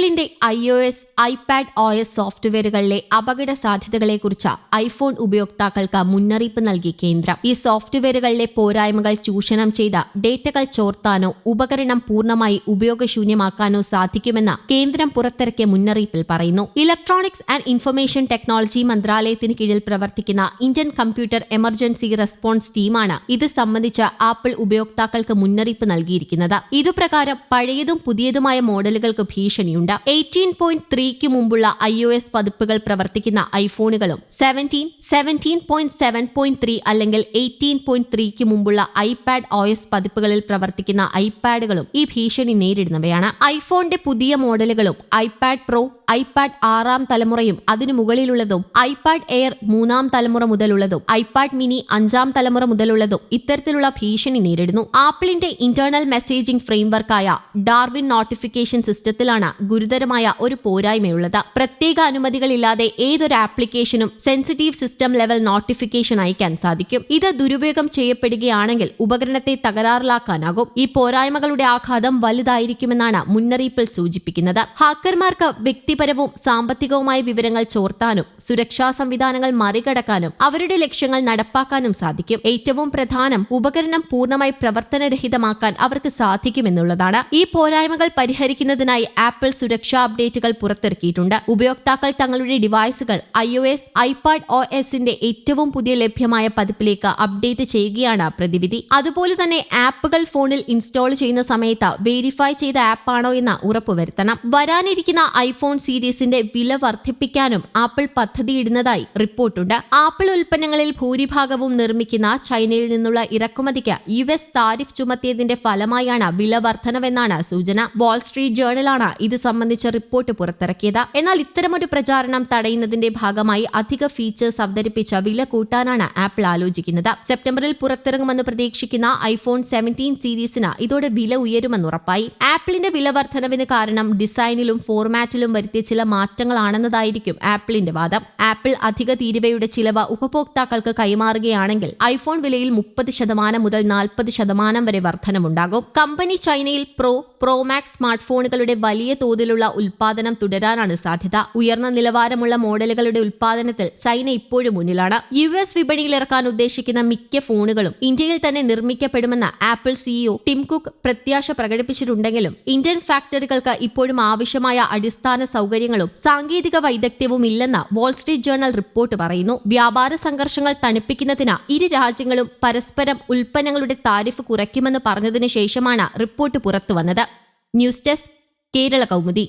ആപ്പിളിന്റെ I O S iPad O S സോഫ്റ്റ്വെയറുകളിലെ അപകട സാധ്യതകളെക്കുറിച്ച് ഐഫോൺ ഉപയോക്താക്കൾക്ക് മുന്നറിയിപ്പ് നൽകി കേന്ദ്രം. ഈ സോഫ്റ്റ്വെയറുകളിലെ പോരായ്മകൾ ചൂഷണം ചെയ്ത ഡേറ്റകൾ ചോർത്താനോ ഉപകരണം പൂർണമായി ഉപയോഗശൂന്യമാക്കാനോ സാധിക്കുമെന്ന് കേന്ദ്രം പുറത്തിറക്കിയ മുന്നറിയിപ്പിൽ പറയുന്നു. ഇലക്ട്രോണിക്സ് ആൻഡ് ഇൻഫർമേഷൻ ടെക്നോളജി മന്ത്രാലയത്തിന് കീഴിൽ പ്രവർത്തിക്കുന്ന ഇന്ത്യൻ കമ്പ്യൂട്ടർ എമർജൻസി റെസ്പോൺസ് ടീമാണ് ഇത് സംബന്ധിച്ച് ആപ്പിൾ ഉപയോക്താക്കൾക്ക് മുന്നറിയിപ്പ് നൽകിയിരിക്കുന്നത്. ഇതുപ്രകാരം പഴയതും പുതിയതുമായ മോഡലുകൾക്ക് ഭീഷണിയുണ്ട്. എയ്റ്റീൻ പോയിന്റ് ത്രീക്ക് മുമ്പുള്ള ഐ ഒ എസ് പതിപ്പുകൾ പ്രവർത്തിക്കുന്ന ഐഫോണുകളും seventeen seventeen point seven point three അല്ലെങ്കിൽ എയ്റ്റീൻ പോയിന്റ് ത്രീക്ക് മുമ്പുള്ള ഐപാഡ് ഒ എസ് പതിപ്പുകളിൽ പ്രവർത്തിക്കുന്ന ഐപാഡുകളും ഈ ഭീഷണി നേരിടുന്നവയാണ്. ഐഫോണിന്റെ പുതിയ മോഡലുകളും ഐപാഡ് പ്രോ ഐപാഡ് ആറാം തലമുറയും അതിനു മുകളിലുള്ളതും ഐപാഡ് എയർ മൂന്നാം തലമുറ മുതലുള്ളതും ഐപാഡ് മിനി അഞ്ചാം തലമുറ മുതലുള്ളതും ഇത്തരത്തിലുള്ള ഭീഷണി നേരിടുന്നു. ആപ്പിളിന്റെ ഇന്റേണൽ മെസ്സേജിംഗ് ഫ്രെയിംവർക്കായ ഡാർവിൻ നോട്ടിഫിക്കേഷൻ സിസ്റ്റത്തിലാണ് ഗുരുതരമായ ഒരു പോരായ്മയുള്ളത്. പ്രത്യേക അനുമതികളില്ലാതെ ഏതൊരു ആപ്ലിക്കേഷനും സെൻസിറ്റീവ് സിസ്റ്റം ലെവൽ നോട്ടിഫിക്കേഷൻ അയക്കാൻ സാധിക്കും. ഇത് ദുരുപയോഗം ചെയ്യപ്പെടുകയാണെങ്കിൽ ഉപകരണത്തെ തകരാറിലാക്കാനാകും. ഈ പോരായ്മകളുടെ ആഘാതം വലുതായിരിക്കുമെന്നാണ് മുന്നറിയിപ്പിൽ സൂചിപ്പിക്കുന്നത്. ഹാക്കർമാർക്ക് വ്യക്തിപരവും സാമ്പത്തികവുമായ വിവരങ്ങൾ ചോർത്താനും സുരക്ഷാ സംവിധാനങ്ങൾ മറികടക്കാനും അവരുടെ ലക്ഷ്യങ്ങൾ നടപ്പാക്കാനും സാധിക്കും. ഏറ്റവും പ്രധാനം ഉപകരണം പൂർണമായി പ്രവർത്തനരഹിതമാക്കാൻ അവർക്ക് സാധിക്കുമെന്നുള്ളതാണ്. ഈ പോരായ്മകൾ പരിഹരിക്കുന്നതിനായി ആപ്പിൾ സുരക്ഷാ അപ്ഡേറ്റുകൾ പുറത്തിറക്കിയിട്ടുണ്ട്. ഉപയോക്താക്കൾ തങ്ങളുടെ ഡിവൈസുകൾ I O S iPad O എസിന്റെ ഏറ്റവും പുതിയ ലഭ്യമായ പതിപ്പിലേക്ക് അപ്ഡേറ്റ് ചെയ്യുകയാണ് പ്രതിവിധി. അതുപോലെ തന്നെ ആപ്പുകൾ ഫോണിൽ ഇൻസ്റ്റാൾ ചെയ്യുന്ന സമയത്ത് വെരിഫൈ ചെയ്ത ആപ്പാണോ എന്ന് ഉറപ്പുവരുത്തണം. വരാനിരിക്കുന്ന ഐഫോൺ സീരീസിന്റെ വില വർദ്ധിപ്പിക്കാനും ആപ്പിൾ പദ്ധതിയിടുന്നതായി റിപ്പോർട്ടുണ്ട്. ആപ്പിൾ ഉൽപ്പന്നങ്ങളിൽ ഭൂരിഭാഗവും നിർമ്മിക്കുന്ന ചൈനയിൽ നിന്നുള്ള ഇറക്കുമതിക്ക് യു എസ് താരിഫ് ചുമത്തിയതിന്റെ ഫലമായാണ് വില വർധനവെന്നാണ് സൂചന. വാൾ സ്ട്രീറ്റ് ജേർണലാണ് ഇത് സംബന്ധിച്ച റിപ്പോർട്ട് പുറത്തിറക്കിയത്. എന്നാൽ ഇത്തരമൊരു പ്രചാരണം തടയുന്നതിന്റെ ഭാഗമായി അധിക ഫീച്ചേഴ്സ് അവതരിപ്പിച്ച വില കൂട്ടാനാണ് ആപ്പിൾ ആലോചിക്കുന്നത്. സെപ്റ്റംബറിൽ പുറത്തിറങ്ങുമെന്ന് പ്രതീക്ഷിക്കുന്ന ഐഫോൺ സെവന്റീൻ സീരീസിന് ഇതോടെ വില ഉയരുമെന്ന് ഉറപ്പായി. ആപ്പിളിന്റെ വില വർധനവിന് കാരണം ഡിസൈനിലും ഫോർമാറ്റിലും വരുത്തിയ ചില മാറ്റങ്ങളാണെന്നതായിരിക്കും ആപ്പിളിന്റെ വാദം. ആപ്പിൾ അധിക തീരുവയുടെ ചിലവ് ഉപഭോക്താക്കൾക്ക് കൈമാറുകയാണെങ്കിൽ ഐഫോൺ വിലയിൽ മുപ്പത് ശതമാനം മുതൽ നാൽപ്പത് ശതമാനം വരെ വർധനമുണ്ടാകും കമ്പനി ചൈനയിൽ പ്രോ പ്രോമാക്സ് സ്മാർട്ട് ഫോണുകളുടെ വലിയ തോതിലുള്ള ഉൽപാദനം തുടരാനാണ് സാധ്യത. ഉയർന്ന നിലവാരമുള്ള മോഡലുകളുടെ ഉൽപാദനത്തിൽ ചൈന ഇപ്പോഴും മുന്നിലാണ്. യു എസ് വിപണിയിൽ ഇറക്കാൻ ഉദ്ദേശിക്കുന്ന മിക്ക ഫോണുകളും ഇന്ത്യയിൽ തന്നെ നിർമ്മിക്കപ്പെടുമെന്ന് ആപ്പിൾ സിഇഒ ടിം കുക്ക് പ്രത്യാശ പ്രകടിപ്പിച്ചിട്ടുണ്ടെങ്കിലും ഇന്ത്യൻ ഫാക്ടറികൾക്ക് ഇപ്പോഴും ആവശ്യമായ അടിസ്ഥാന സൗകര്യങ്ങളും സാങ്കേതിക വൈദഗ്ധ്യവും ഇല്ലെന്ന് വാൾസ്ട്രീറ്റ് ജേർണൽ റിപ്പോർട്ട് പറയുന്നു. വ്യാപാര സംഘർഷങ്ങൾ തണുപ്പിക്കുന്നതിന് ഇരു രാജ്യങ്ങളും പരസ്പരം ഉൽപ്പന്നങ്ങളുടെ താരിഫ് കുറയ്ക്കുമെന്ന് പറഞ്ഞതിനു ശേഷമാണ് റിപ്പോർട്ട് പുറത്തുവന്നത്. News desk Kerala Kaumudi